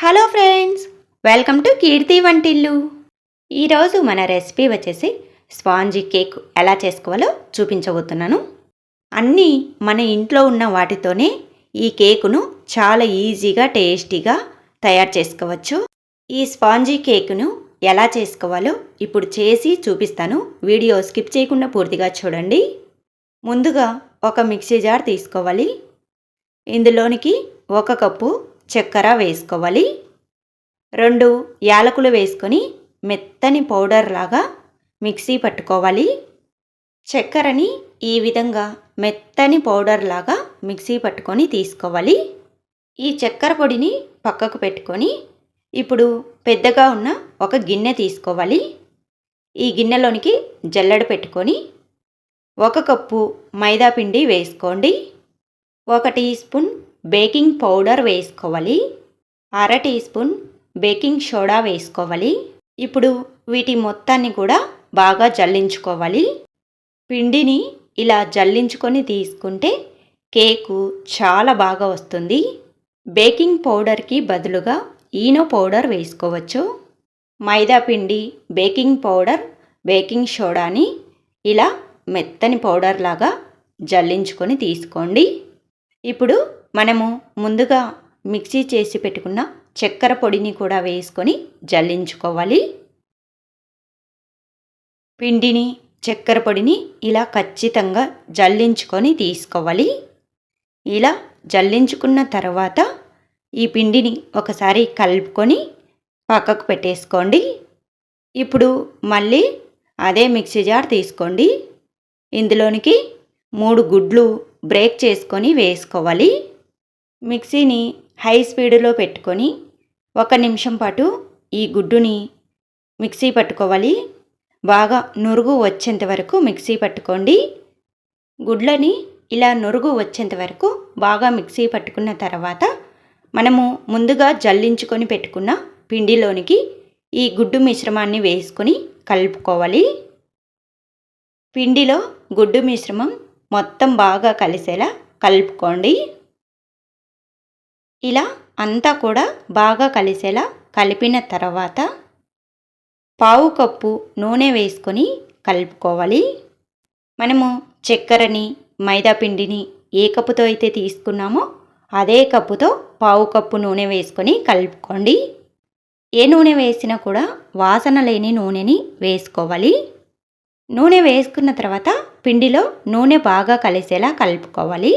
Hello friends welcome to Keerthi Vantillu. ఈరోజు మన recipe వచ్చేసి స్పాంజీ కేక్ ఎలా చేసుకోవాలో చూపించబోతున్నాను. అన్నీ మన ఇంట్లో ఉన్న వాటితోనే ఈ కేకును చాలా ఈజీగా టేస్టీగా తయారు చేసుకోవచ్చు. ఈ స్పాంజీ కేకును ఎలా చేసుకోవాలో ఇప్పుడు చేసి చూపిస్తాను. వీడియో స్కిప్ చేయకుండా పూర్తిగా చూడండి. ముందుగా ఒక మిక్సీ జార్ తీసుకోవాలి. ఇందులోనికి ఒక కప్పు చక్కెర వేసుకోవాలి. రెండు యాలకులు వేసుకొని మెత్తని పౌడర్ లాగా మిక్సీ పట్టుకోవాలి. చక్కెరని ఈ విధంగా మెత్తని పౌడర్ లాగా మిక్సీ పట్టుకొని తీసుకోవాలి. ఈ చక్కెర పొడిని పక్కకు పెట్టుకొని ఇప్పుడు పెద్దగా ఉన్న ఒక గిన్నె తీసుకోవాలి. ఈ గిన్నెలోనికి జల్లెడ పెట్టుకొని ఒక కప్పు మైదా పిండి వేసుకోండి. ఒక టీ స్పూన్ బేకింగ్ పౌడర్ వేసుకోవాలి. అర టీ స్పూన్ బేకింగ్ సోడా వేసుకోవాలి. ఇప్పుడు వీటి మొత్తాన్ని కూడా బాగా జల్లించుకోవాలి. పిండిని ఇలా జల్లించుకొని తీసుకుంటే కేకు చాలా బాగా వస్తుంది. బేకింగ్ పౌడర్కి బదులుగా ఈనో పౌడర్ వేసుకోవచ్చు. మైదా పిండి బేకింగ్ పౌడర్ బేకింగ్ సోడాని ఇలా మెత్తని పౌడర్ లాగా జల్లించుకొని తీసుకోండి. ఇప్పుడు మనము ముందుగా మిక్సీ చేసి పెట్టుకున్న చక్కెర పొడిని కూడా వేసుకొని జల్లించుకోవాలి. పిండిని చక్కెర పొడిని ఇలా ఖచ్చితంగా జల్లించుకొని తీసుకోవాలి. ఇలా జల్లించుకున్న తర్వాత ఈ పిండిని ఒకసారి కలుపుకొని పక్కకు పెట్టేసుకోండి. ఇప్పుడు మళ్ళీ అదే మిక్సీ జార్ తీసుకోండి. ఇందులోనికి మూడు గుడ్లు బ్రేక్ చేసుకొని వేసుకోవాలి. మిక్సీని హై స్పీడ్లో పెట్టుకొని ఒక నిమిషం పాటు ఈ గుడ్డుని మిక్సీ పట్టుకోవాలి. బాగా నురుగు వచ్చేంత వరకు మిక్సీ పట్టుకోండి. గుడ్లని ఇలా నురుగు వచ్చేంత వరకు బాగా మిక్సీ పట్టుకున్న తర్వాత మనము ముందుగా జల్లించుకొని పెట్టుకున్న పిండిలోనికి ఈ గుడ్డు మిశ్రమాన్ని వేసుకొని కలుపుకోవాలి. పిండిలో గుడ్డు మిశ్రమం మొత్తం బాగా కలిసేలా కలుపుకోండి. ఇలా అంతా కూడా బాగా కలిసేలా కలిపిన తర్వాత పావు కప్పు నూనె వేసుకొని కలుపుకోవాలి. మనము చక్కెరని మైదా పిండిని ఏ కప్పుతో అయితే తీసుకున్నామో అదే కప్పుతో పావు కప్పు నూనె వేసుకొని కలుపుకోండి. ఏ నూనె వేసినా కూడా వాసన లేని నూనెని వేసుకోవాలి. నూనె వేసుకున్న తర్వాత పిండిలో నూనె బాగా కలిసేలా కలుపుకోవాలి.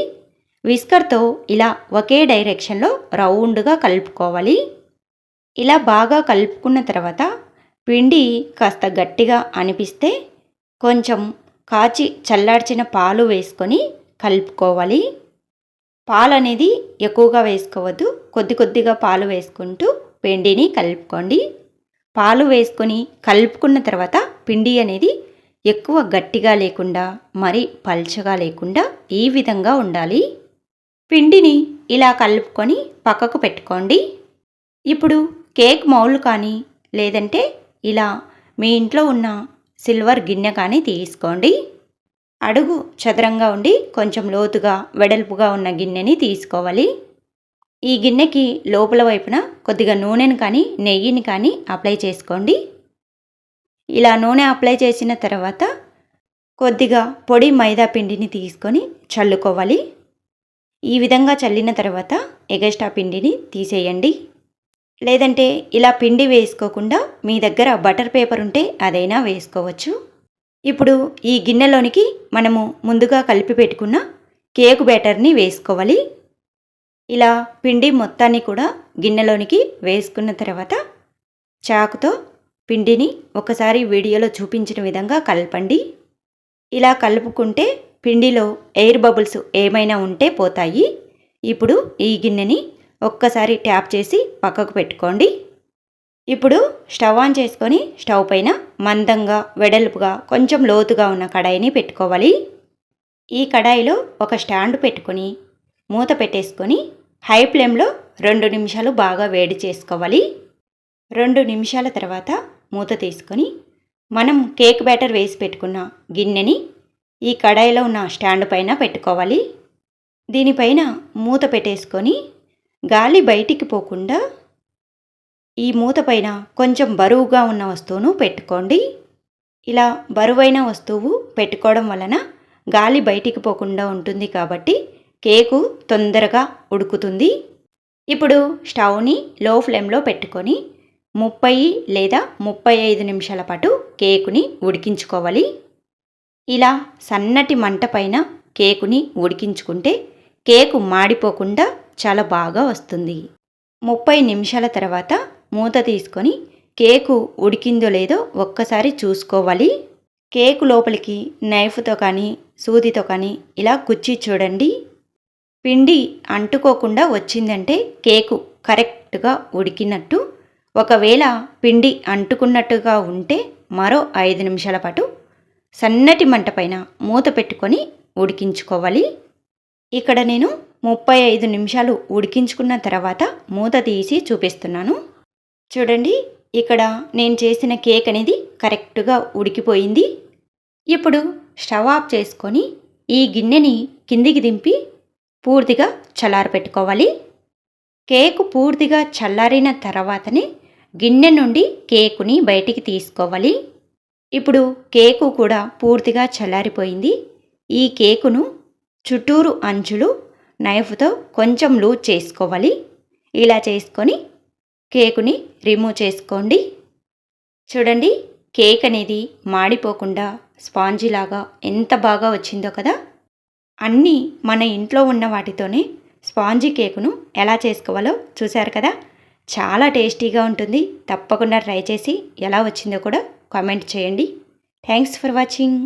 విస్కర్తో ఇలా ఒకే డైరెక్షన్లో రౌండ్గా కలుపుకోవాలి. ఇలా బాగా కలుపుకున్న తర్వాత పిండి కాస్త గట్టిగా అనిపిస్తే కొంచెం కాచి చల్లార్చిన పాలు వేసుకొని కలుపుకోవాలి. పాలు అనేది ఎక్కువగా వేసుకోవద్దు. కొద్ది కొద్దిగా పాలు వేసుకుంటూ పిండిని కలుపుకోండి. పాలు వేసుకొని కలుపుకున్న తర్వాత పిండి అనేది ఎక్కువ గట్టిగా లేకుండా మరి పల్చగా లేకుండా ఈ విధంగా ఉండాలి. పిండిని ఇలా కలుపుకొని పక్కకు పెట్టుకోండి. ఇప్పుడు కేక్ మౌల్ కానీ లేదంటే ఇలా మీ ఇంట్లో ఉన్న సిల్వర్ గిన్నె కానీ తీసుకోండి. అడుగు చదరంగా ఉండి కొంచెం లోతుగా వెడల్పుగా ఉన్న గిన్నెని తీసుకోవాలి. ఈ గిన్నెకి లోపల వైపున కొద్దిగా నూనెను కానీ నెయ్యిని కానీ అప్లై చేసుకోండి. ఇలా నూనె అప్లై చేసిన తర్వాత కొద్దిగా పొడి మైదా పిండిని తీసుకొని చల్లుకోవాలి. ఈ విధంగా చల్లిన తర్వాత ఎగస్ట్రా పిండిని తీసేయండి. లేదంటే ఇలా పిండి వేసుకోకుండా మీ దగ్గర బటర్ పేపర్ ఉంటే అదైనా వేసుకోవచ్చు. ఇప్పుడు ఈ గిన్నెలోనికి మనము ముందుగా కలిపి పెట్టుకున్న కేక్ బ్యాటర్ని వేసుకోవాలి. ఇలా పిండి మొత్తాన్ని కూడా గిన్నెలోనికి వేసుకున్న తర్వాత చాకుతో పిండిని ఒకసారి వీడియోలో చూపించిన విధంగా కలపండి. ఇలా కలుపుకుంటే పిండిలో ఎయిర్ బబుల్స్ ఏమైనా ఉంటే పోతాయి. ఇప్పుడు ఈ గిన్నెని ఒక్కసారి ట్యాప్ చేసి పక్కకు పెట్టుకోండి. ఇప్పుడు స్టవ్ ఆన్ చేసుకొని స్టవ్ పైన మందంగా వెడల్పుగా కొంచెం లోతుగా ఉన్న కడాయిని పెట్టుకోవాలి. ఈ కడాయిలో ఒక స్టాండ్ పెట్టుకొని మూత పెట్టేసుకొని హై ఫ్లేమ్లో రెండు నిమిషాలు బాగా వేడి చేసుకోవాలి. రెండు నిమిషాల తర్వాత మూత తీసుకొని మనం కేక్ బ్యాటర్ వేసి పెట్టుకున్న గిన్నెని ఈ కడాయిలో ఉన్న స్టాండ్ పైన పెట్టుకోవాలి. దీనిపైన మూత పెట్టేసుకొని గాలి బయటికి పోకుండా ఈ మూత పైన కొంచెం బరువుగా ఉన్న వస్తువును పెట్టుకోండి. ఇలా బరువైన వస్తువు పెట్టుకోవడం వలన గాలి బయటికి పోకుండా ఉంటుంది కాబట్టి కేకు తొందరగా ఉడుకుతుంది. ఇప్పుడు స్టవ్ని లో ఫ్లేమ్లో పెట్టుకొని ముప్పై లేదా ముప్పై ఐదు నిమిషాల పాటు కేకుని ఉడికించుకోవాలి. ఇలా సన్నటి మంట పైన కేకుని ఉడికించుకుంటే కేకు మాడిపోకుండా చాలా బాగా వస్తుంది. ముప్పై నిమిషాల తర్వాత మూత తీసుకొని కేకు ఉడికిందో లేదో ఒక్కసారి చూసుకోవాలి. కేకు లోపలికి నైఫ్తో కానీ సూదితో కానీ ఇలా కుచ్చి చూడండి. పిండి అంటుకోకుండా వచ్చిందంటే కేకు కరెక్ట్గా ఉడికినట్టు. ఒకవేళ పిండి అంటుకున్నట్టుగా ఉంటే మరో ఐదు నిమిషాల పాటు సన్నటి మంట పైన మూత పెట్టుకొని ఉడికించుకోవాలి. ఇక్కడ నేను ముప్పై ఐదు నిమిషాలు ఉడికించుకున్న తర్వాత మూత తీసి చూపిస్తున్నాను. చూడండి ఇక్కడ నేను చేసిన కేక్ అనేది కరెక్ట్గా ఉడికిపోయింది. ఇప్పుడు స్టవ్ ఆఫ్ చేసుకొని ఈ గిన్నెని కిందికి దింపి పూర్తిగా చల్లారపెట్టుకోవాలి కేకు పూర్తిగా చల్లారిన తర్వాతనే గిన్నె నుండి కేకుని బయటికి తీసుకోవాలి. ఇప్పుడు కేకు కూడా పూర్తిగా చల్లారిపోయింది. ఈ కేకును చుట్టూరు అంచులు నైఫ్తో కొంచెం లూజ్ చేసుకోవాలి. ఇలా చేసుకొని కేకుని రిమూవ్ చేసుకోండి. చూడండి కేక్ అనేది మాడిపోకుండా స్పాంజిలాగా ఎంత బాగా వచ్చిందో కదా. అన్నీ మన ఇంట్లో ఉన్న వాటితోనే స్పాంజీ కేకును ఎలా చేసుకోవాలో చూశారు కదా. చాలా టేస్టీగా ఉంటుంది. తప్పకుండా ట్రై చేసి ఎలా వచ్చిందో కూడా కామెంట్ చేయండి. Thanks for watching.